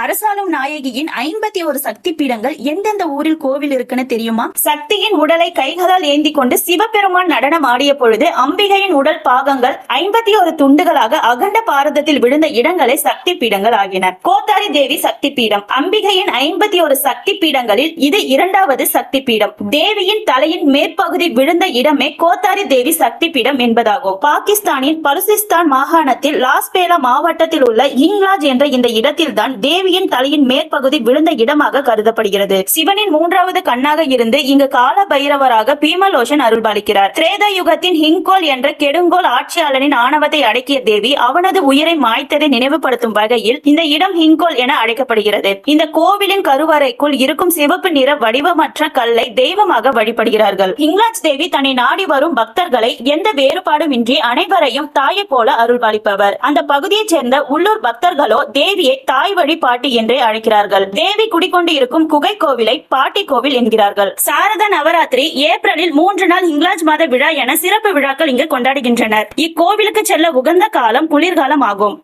அரசாளும் நாயகியின் ஐம்பத்தி ஒரு சக்தி பீடங்கள் எந்தெந்த ஊரில் கோவில் இருக்குன்னு தெரியுமா? சக்தியின் உடலை கைகளால் ஏந்தி கொண்டு சிவபெருமான் நடனம் ஆடிய பொழுது அம்பிகையின் உடல் பாகங்கள் ஐம்பத்தி ஒரு துண்டுகளாக அகண்ட பாரதத்தில் விழுந்த இடங்களை சக்தி பீடங்கள் ஆகின. கோத்தாரி தேவி சக்தி பீடம் அம்பிகையின் ஐம்பத்தி ஒரு சக்தி பீடங்களில் இது இரண்டாவது சக்தி பீடம் தேவியின் தலையின் மேற்பகுதி விழுந்த இடமே கோத்தாரி தேவி சக்தி பீடம் என்பதாகும். பாகிஸ்தானின் பலுசிஸ்தான் மாகாணத்தில் லாஸ்பேலா மாவட்டத்தில் உள்ள இங்லாஜ் என்ற இந்த இடத்தில்தான் தேவியின் தலையின் மேற்பகுதி விழுந்த இடமாக கருதப்படுகிறது. சிவனின் மூன்றாவது கண்ணாக இருந்து இங்கு கால பைரவராக பீமலோஷன் அருள்பாலிக்கிறார். திரேதா யுகத்தின் ஹிங்கோல் என்ற கெடுங்கோல் ஆட்சியாளனின் ஆணவத்தை அடக்கிய தேவி அவனது உயிரை மாய்த்ததை நினைவுபடுத்தும் வகையில் இந்த இடம் ஹிங்கோல் என அழைக்கப்படுகிறது. இந்த கோவிலின் கருவறைக்குள் இருக்கும் சிவப்பு நிற வடிவமற்ற கல்லை தெய்வமாக வழிபடுகிறார்கள். ஹிங்லாஜ் தேவி தன்னை நாடி வரும் பக்தர்களை எந்த வேறுபாடும் இன்றி அனைவரையும் தாயை போல அருள்பாலிப்பவர். அந்த பகுதியைச் சேர்ந்த உள்ளூர் பக்தர்களோ தேவியை தாய் வழிபாடு பாட்டி என்றே அழைக்கிறார்கள். தேவி குடிக்கொண்டு இருக்கும் குகை கோவிலை பாட்டி கோவில் என்கிறார்கள். சாரதா நவராத்திரி ஏப்ரலில் மூன்று நாள் இங்கிலாந்து மாத விழா என சிறப்பு விழாக்கள் இங்கு கொண்டாடுகின்றனர். இக்கோவிலுக்கு செல்ல உகந்த காலம் குளிர்காலம் ஆகும்.